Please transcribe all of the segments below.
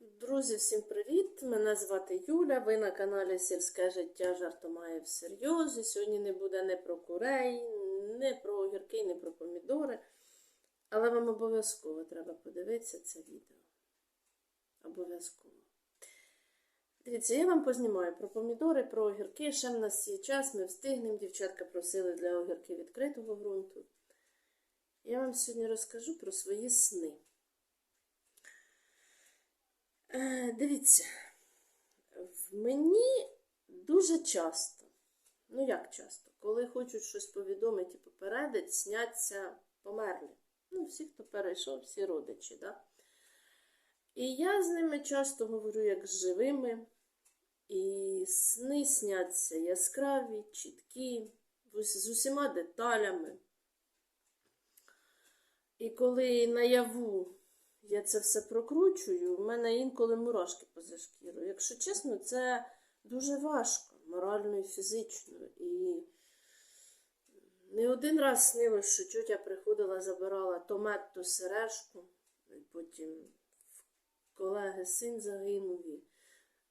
Друзі, всім привіт! Мене звати Юля. Ви на каналі Сільське життя жартомає всерйоз. І сьогодні не буде не про курей, не про огірки, не про помідори. Але вам обов'язково треба подивитися це відео. Обов'язково. Дивіться, я вам познімаю про помідори, про огірки. Ще в нас є час, ми встигнемо. Дівчатка просили для огірків відкритого ґрунту. Я вам сьогодні розкажу про свої сни. Е, Дивіться, в мені дуже часто, ну як часто, коли хочуть щось повідомити і попередити, сняться померлі. Ну, всі, хто перейшов, всі родичі, да? І я з ними часто говорю як з живими, і сни сняться яскраві, чіткі, з усіма деталями. І коли наяву я це все прокручую, в мене інколи мурашки поза шкірою. Якщо чесно, це дуже важко, морально і фізично. І не один раз снилось, що тютя приходила, забирала то мед, то сережку, і потім колеги син загинув, і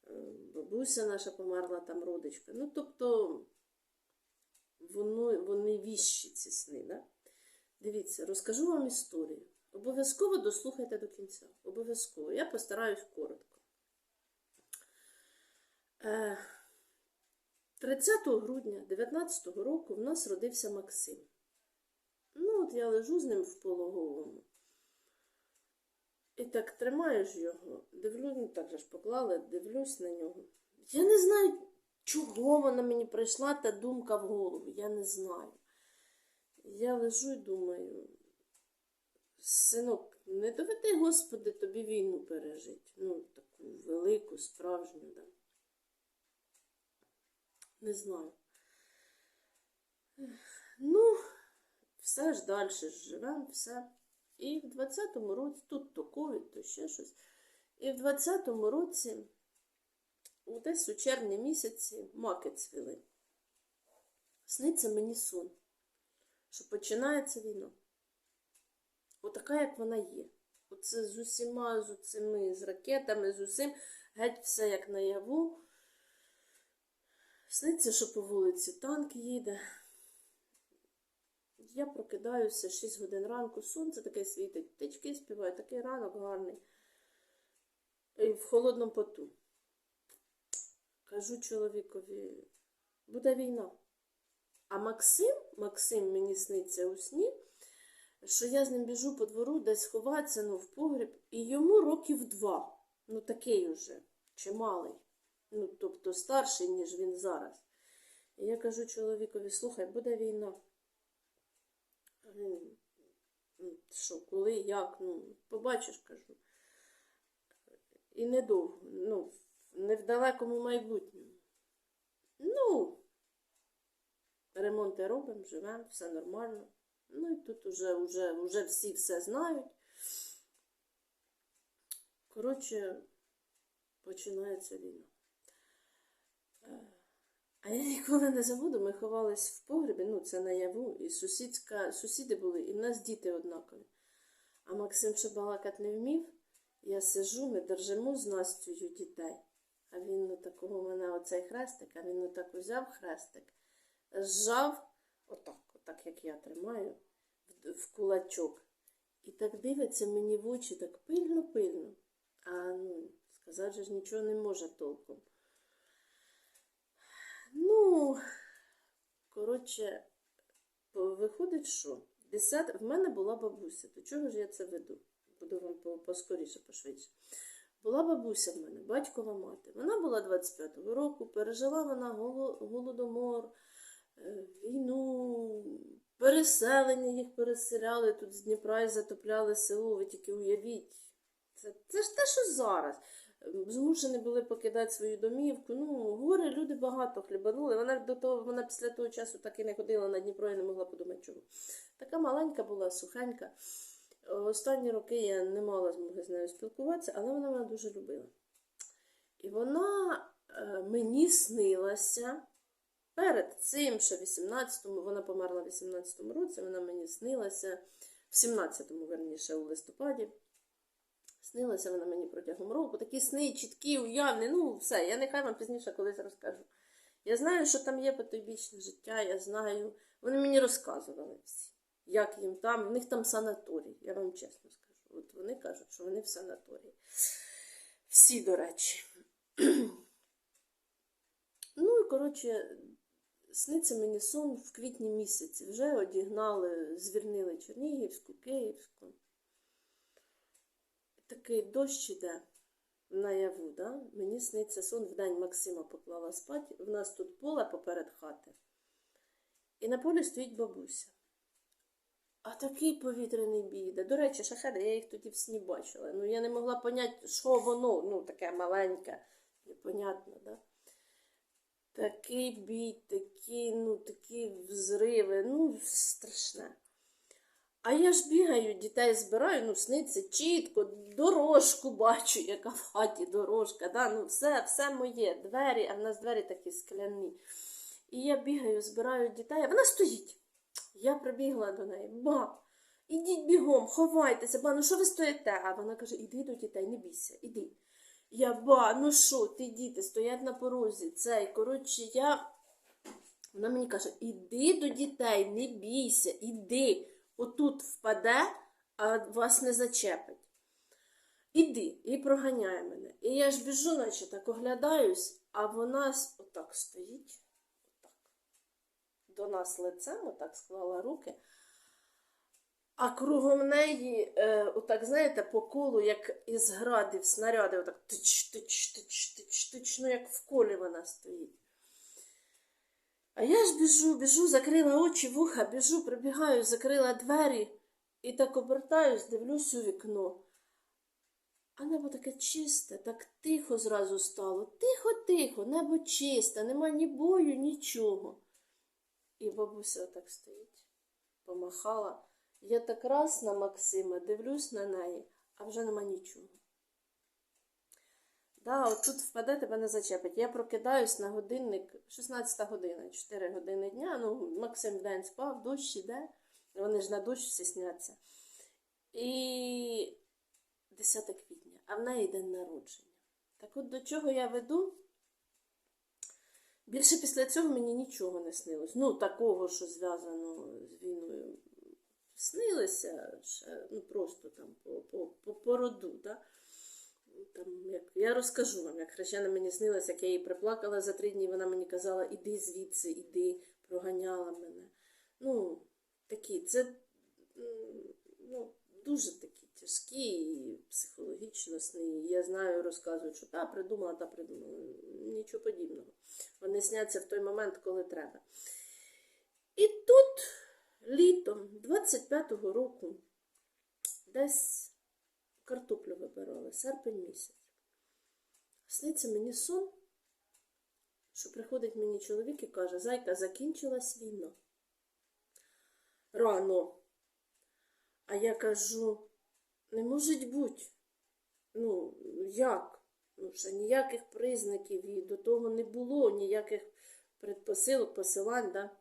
е, бабуся наша померла там родичка. Ну, тобто, воно, вони віщі ці сни. Да? Дивіться, розкажу вам історію. Обов'язково дослухайте до кінця. Обов'язково. Я постараюсь коротко. Е, 30 грудня 19 року в нас родився Максим. Ну, от я лежу з ним в пологовому. І так тримаєш його, дивлюсь, ну так же ж поклали, дивлюсь на нього. Я не знаю, чого вона мені прийшла та думка в голову. Я не знаю. Я лежу і думаю, синок, не доведи, Господи, тобі війну пережити. Ну, таку велику, справжню, да. Не знаю. Ну, все ж далі живемо, все. І в 20-му році, тут то ковід, то ще щось. І в 20-му році, десь у червні місяці, маки цвіли. Сниться мені сон, що починається війна. Отака, як вона є. Оце з усіма, з цими, з ракетами, з усім, геть все як наяву. Сниться, що по вулиці танк їде. Я прокидаюся 6 годин ранку, сонце таке світить, птички співають, такий ранок гарний. І в холодному поту. Кажу чоловікові, буде війна. А Максим, Максим мені сниться у сні, що я з ним біжу по двору, десь ховатися, ну, в погріб, і йому років два. Ну, такий уже, чималий. Ну, тобто старший, ніж він зараз. І я кажу чоловікові, слухай, буде війна. «Ну, Що, коли, як? Ну, побачиш, кажу. І недовго, ну, не в далекому майбутньому. Ну, ремонти робимо, живемо, все нормально. Ну і тут уже, уже, уже всі все знають. Коротше, починається війна. Е, А я ніколи не забуду, ми ховались в погребі, ну це наяву, і сусідська, сусіди були, і в нас діти однакові. А Максим ще балакати не вмів. Я сижу, ми держимо з Настю дітей. А він ну, такого у мене оцей хрестик, а він отак узяв хрестик, зжав, отак, отак як я тримаю, в, кулачок. І так дивиться мені в очі, так пильно-пильно. А ну, сказати же ж нічого не може толком. Ну, коротше, виходить, що десят... в мене була бабуся. До чого ж я це веду? Буду вам по- поскоріше, пошвидше. Була бабуся в мене, батькова мати. Вона була 25-го року, пережила вона голодомор, війну, переселення їх переселяли тут з Дніпра і затопляли село. Ви тільки уявіть. Це, це ж те, що зараз. Змушені були покидати свою домівку. Ну, горе, люди багато хлібанули. Вона до того, вона після того часу так і не ходила на Дніпро і не могла подумати, чого. Така маленька була, сухенька. Останні роки я не мала змоги з нею спілкуватися, але вона мене дуже любила. І вона е, мені снилася перед цим, ще в 18-му, вона померла в 18-му році, вона мені снилася в 17-му, верніше, у листопаді. Снилася вона мені протягом року. Такі сни чіткі, уявні. Ну, все, я нехай вам пізніше колись розкажу. Я знаю, що там є потойбічне життя, я знаю. Вони мені розказували всі, як їм там. В них там санаторій, я вам чесно скажу. От вони кажуть, що вони в санаторії. Всі, до речі. ну і коротше, сниться мені сон в квітні місяці. Вже одігнали, звільнили Чернігівську, Київську. Такий дощ іде наяву, да? мені сниться сон в день Максима поклала спати. В нас тут поле поперед хати. І на полі стоїть бабуся. А такий повітряний бій. До речі, шахеди, я їх тоді в сні бачила. Ну, я не могла поняти, що воно, ну, таке маленьке, непонятно, да? Такий бій, такі, ну, такі взриви, ну, страшне. А я ж бігаю, дітей збираю, ну, сниться чітко, дорожку бачу, яка в хаті дорожка. Да? Ну, все, все моє, двері, а в нас двері такі скляні. І я бігаю, збираю дітей, а вона стоїть. Я прибігла до неї, ба, ідіть бігом, ховайтеся, ба, ну що ви стоїте? А вона каже, іди до дітей, не бійся, іди. Я ба, ну що, ти діти стоять на порозі. Цей, коротше, я. Вона мені каже, іди до дітей, не бійся, іди. Отут впаде, а вас не зачепить. Іди, і проганяє мене. І я ж біжу, наче так оглядаюсь, а вона отак стоїть, отак. До нас лицем, отак склала руки. А кругом неї, е, отак, знаєте, по колу, як із градів, снаряди, отак тич, тич, тич, тич, тич, ну як в колі вона стоїть. А я ж біжу, біжу, закрила очі, вуха, біжу, прибігаю, закрила двері і так обертаюсь, дивлюсь у вікно. А небо таке чисте, так тихо зразу стало. Тихо-тихо, небо чисте, нема ні бою, нічого. І бабуся отак стоїть, помахала. Я так раз на Максима дивлюсь на неї, а вже нема нічого. Да, от тут впаде, тебе не зачепить. Я прокидаюсь на годинник 16 година, 4 години дня. Ну, Максим вдень спав, дощ іде. Вони ж на дощ всі сняться. І 10 квітня, а в неї день народження. Так от до чого я веду? Більше після цього мені нічого не снилось. Ну, такого, що зв'язано з війною. Снилося ще, ну, просто там по, по. Да? Там, як, я розкажу вам, як хрещена мені снилася, як я її приплакала за три дні, вона мені казала, іди звідси, іди, проганяла мене. Ну, такі, це ну, дуже такі тяжкі психологічно сни. Я знаю, розказують, що та придумала, та придумала. Нічого подібного. Вони сняться в той момент, коли треба. І тут літом 25-го року десь картоплю вибирали, серпень місяць. Сниться мені сон, що приходить мені чоловік і каже, зайка, закінчилась війна. Рано. А я кажу, не може бути. Ну, як? Ну, ще ніяких признаків і до того не було, ніяких предпосилок, посилань, да?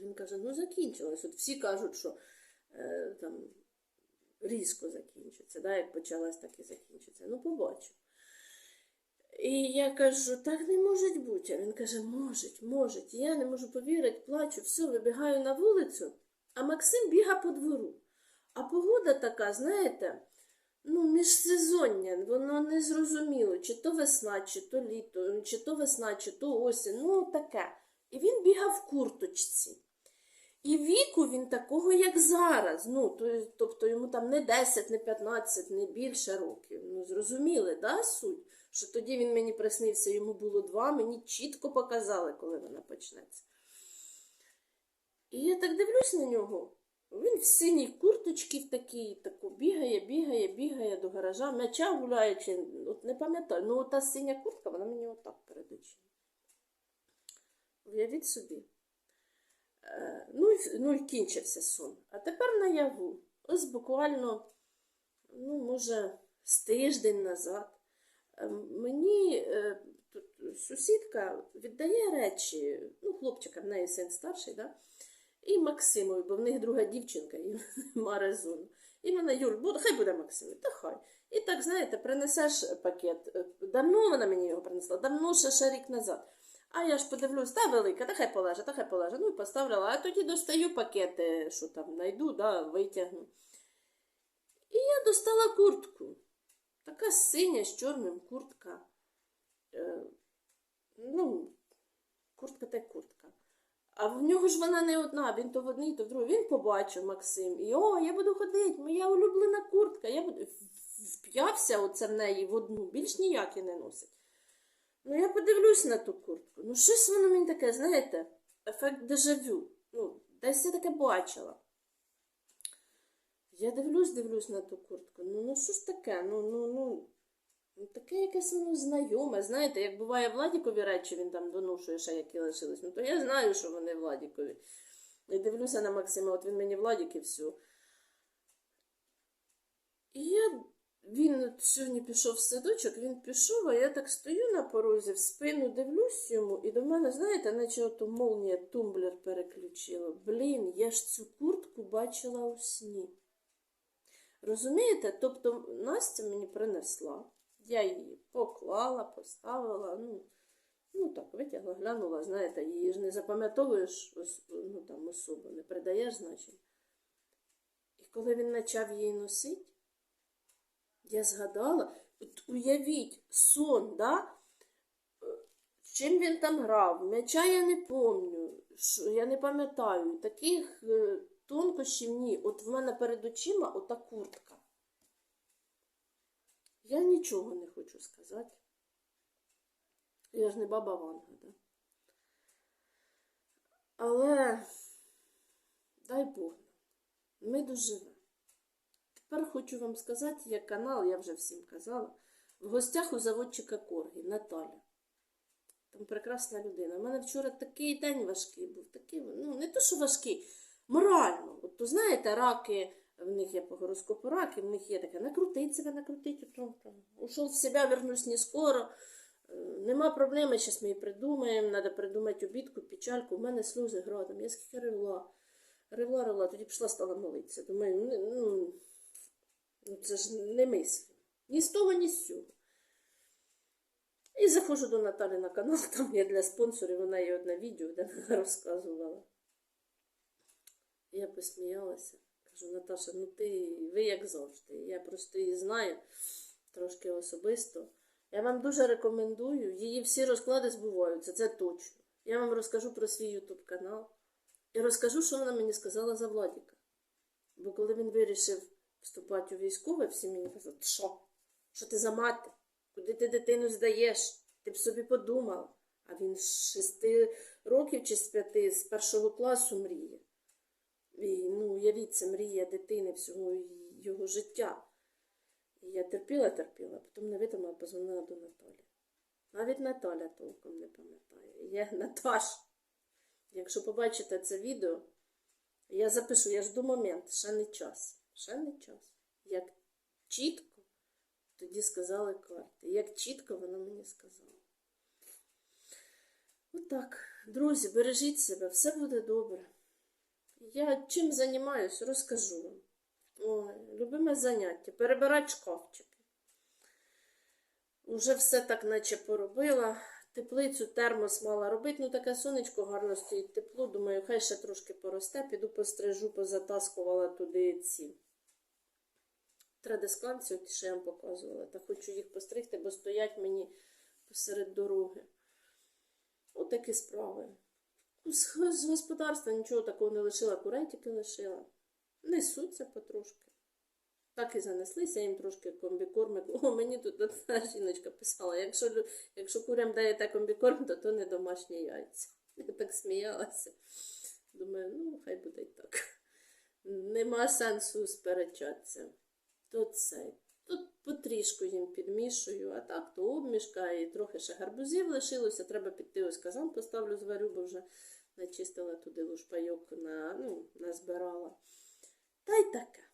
Він каже, ну закінчилось. От всі кажуть, що е, там різко закінчиться, да? як почалась, так і закінчиться. Ну, побачу. І я кажу, так не може бути. А він каже, можуть, можуть. Я не можу повірити, плачу, все, вибігаю на вулицю, а Максим біга по двору. А погода така, знаєте, ну, міжсезоння, воно не зрозуміло, чи то весна, чи то літо, чи то весна, чи то осінь, ну таке. І він бігав в курточці. І віку він такого, як зараз. Ну, тобто йому там не 10, не 15, не більше років. Ну, зрозуміли, да, суть? Що тоді він мені приснився, йому було два, мені чітко показали, коли вона почнеться. І я так дивлюсь на нього. Він в синій курточці в таку бігає, бігає, бігає до гаража, м'яча гуляючи, от не пам'ятаю, ну та синя куртка, вона мені отак перед очима. Уявіть собі. Е, Ну, і- ну кінчився сон. А тепер наяву. Ось буквально, ну, може, з тиждень назад. е, Мені е, тут сусідка віддає речі, ну, хлопчика, в неї син старший, да? і Максимові, бо в них друга дівчинка, і нема резону. І мене буде, хай буде Максимові, та хай. І так, знаєте, принесеш пакет. Давно вона мені його принесла, давно ще, ще рік назад. А я ж подивлюсь, та велика, та хай полежа, та хай полежа. Ну і поставила. А тоді достаю пакети, що там знайду, да, витягну. І я достала куртку. Така синя з чорним куртка. Е, ну, куртка та куртка. А в нього ж вона не одна, він то в одній, то в другій. Він побачив Максим. І о, я буду ходити, моя улюблена куртка. Я буду вп'явся оце в неї в одну, більш ніякі не носить. Ну, я подивлюсь на ту куртку. Ну, щось воно мені таке, знаєте, ефект дежавю. Ну, десь я таке бачила. Я дивлюсь, дивлюсь на ту куртку. Ну, ну що ж таке? Ну, ну, ну, ну таке якесь воно знайоме. Знаєте, як буває Владікові речі, він там доношує ще які лишились. Ну, то я знаю, що вони Владікові. І дивлюся на Максима, от він мені Владік і все. І я, він сьогодні пішов в садочок, він пішов, а я так стою на порозі, в спину дивлюсь йому, і до мене, знаєте, наче ото молнія тумблер переключила. Блін, я ж цю куртку бачила у сні. Розумієте? Тобто Настя мені принесла, я її поклала, поставила, ну, ну так, витягла, глянула, знаєте, її ж не запам'ятовуєш ну, там, особу, не придаєш значення. І коли він почав її носити, я згадала, от уявіть, сон, да? Е, Чим він там грав? М'яча я не що- я не пам'ятаю. Таких е, тонкощів ні. От в мене перед очима ота куртка. Я нічого не хочу сказати. Я ж не баба Ванга, да? Але дай Бог, ми доживемо. Тепер хочу вам сказати, є канал, я вже всім казала. В гостях у заводчика Коргі Наталя. Там прекрасна людина. У мене вчора такий день важкий був. Такий, ну, не то, що важкий, морально. От то знаєте, раки, в них є по гороскопу раки, в них є таке накрутить себе, накрутить, ушов в себе, вернусь не скоро. Е, Нема проблеми, зараз ми її придумаємо, треба придумати обідку, печальку. У мене сльози градом. Я скільки ревла. Ревла, ревла, тоді пішла, стала молитися. Думаю, ну, ну, це ж не мислю. Ні з того, ні з цього. І заходжу до Наталі на канал, там є для спонсорів, вона є одне відео, де вона розказувала. Я посміялася. Кажу, Наташа, ну ти, ви як завжди. Я просто її знаю трошки особисто. Я вам дуже рекомендую. Її всі розклади збуваються, це точно. Я вам розкажу про свій ютуб канал і розкажу, що вона мені сказала за Владіка. Бо коли він вирішив вступати у військове, всі мені казали, що? Що ти за мати? Куди ти дитину здаєш? Ти б собі подумав. А він з шести років чи з п'яти, з першого класу мріє. І, ну, уявіть, це мрія дитини всього його життя. І я терпіла, терпіла, потім не витримала, позвонила до Наталі. Навіть Наталя толком не пам'ятає. Я Наташ. Якщо побачите це відео, я запишу, я жду момент, ще не час. Ще не час. Як чітко, тоді сказали карти. Як чітко вона мені сказала. Отак. Друзі, бережіть себе, все буде добре. Я чим займаюся, розкажу вам. Ой, любиме заняття. Перебирати шкафчики. Уже все так наче поробила. Теплицю, термос мала робити. Ну, таке сонечко гарно стоїть тепло. Думаю, хай ще трошки поросте, піду пострижу, позатаскувала туди ці традисканці, от що я вам показувала. Та хочу їх постригти, бо стоять мені посеред дороги. Отакі справи. З, з господарства нічого такого не лишила, курей лишила. Несуться потрошки. Так і занеслися, їм трошки комбікорми. О, мені тут одна жіночка писала, якщо, якщо курям даєте комбікорм, то то не домашні яйця. Я так сміялася. Думаю, ну, хай буде й так. Нема сенсу сперечатися. То це. Тут потрішку їм підмішую, а так то обмішка і трохи ще гарбузів лишилося. Треба піти ось казан поставлю зварю, бо вже начистила туди лушпайок на, ну, назбирала. Та й таке.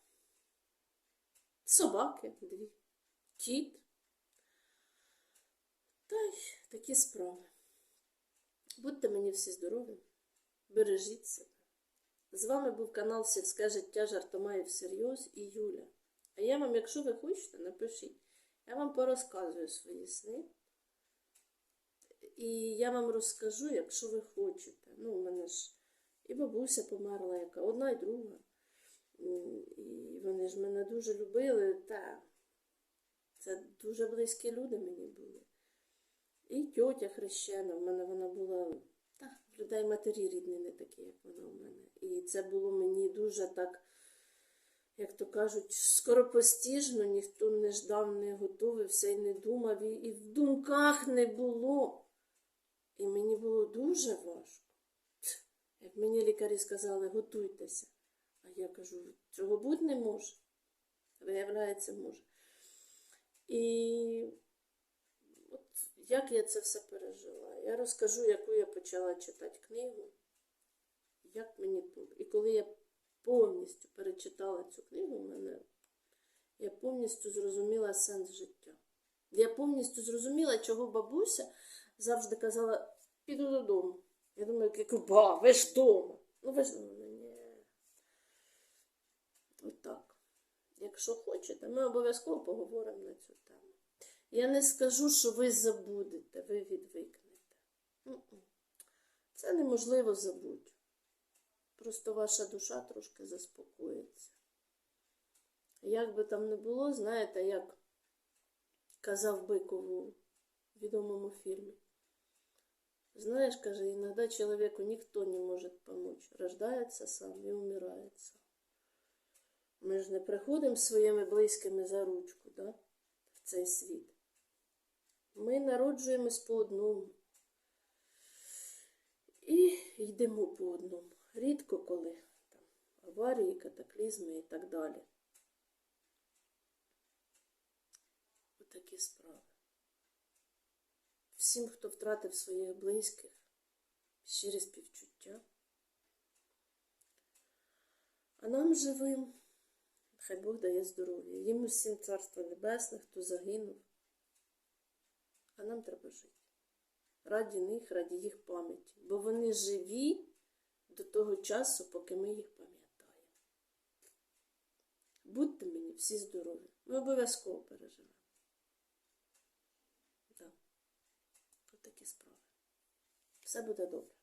Собаки дві, кіт. Та й такі справи. Будьте мені всі здорові, бережіть себе. З вами був канал Сільське життя жартома і всерйоз і Юля. А я вам, якщо ви хочете, напишіть. Я вам порозказую свої сни. І я вам розкажу, якщо ви хочете. Ну, у мене ж і бабуся померла, яка одна і друга. М, І вони ж мене дуже любили, та це дуже близькі люди мені були. І тьотя хрещена, в мене вона була, та, людей матері рідні не такі, як вона у мене. І це було мені дуже так, як то кажуть, скоропостіжно, ніхто не ждав, не готувався і не думав, і, і в думках не було. І мені було дуже важко. Як мені лікарі сказали, готуйтеся. А я кажу, цього бути не може. Виявляється, може. І от як я це все пережила? Я розкажу, яку я почала читати книгу. Як мені тут. І коли я повністю перечитала цю книгу, мене я повністю зрозуміла сенс життя. Я повністю зрозуміла, чого бабуся завжди казала, піду додому. Я думаю, ба, ви ж вдома. Ну ви ж. Отак. Якщо хочете, ми обов'язково поговоримо на цю тему. Я не скажу, що ви забудете, ви відвикнете. Це неможливо забути. Просто ваша душа трошки заспокоїться. Як би там не було, знаєте, як казав Бикову у відомому фільмі. Знаешь, каже, иногда человеку никто не может помочь. Рождается сам і умирає сам. Ми ж не приходимо своїми близькими за ручку, да? в цей світ. Ми народжуємось по одному. І йдемо по одному. Рідко коли там аварії, катаклізми і так далі. Отакі справи. Всім, хто втратив своїх близьких, щире співчуття. А нам живим, хай Бог дає здоров'я. Їм усім царство небесне, хто загинув. А нам треба жити. Раді них, раді їх пам'яті. Бо вони живі до того часу, поки ми їх пам'ятаємо. Будьте мені всі здорові. Ми обов'язково переживемо. Так. От такі справи. Все буде добре.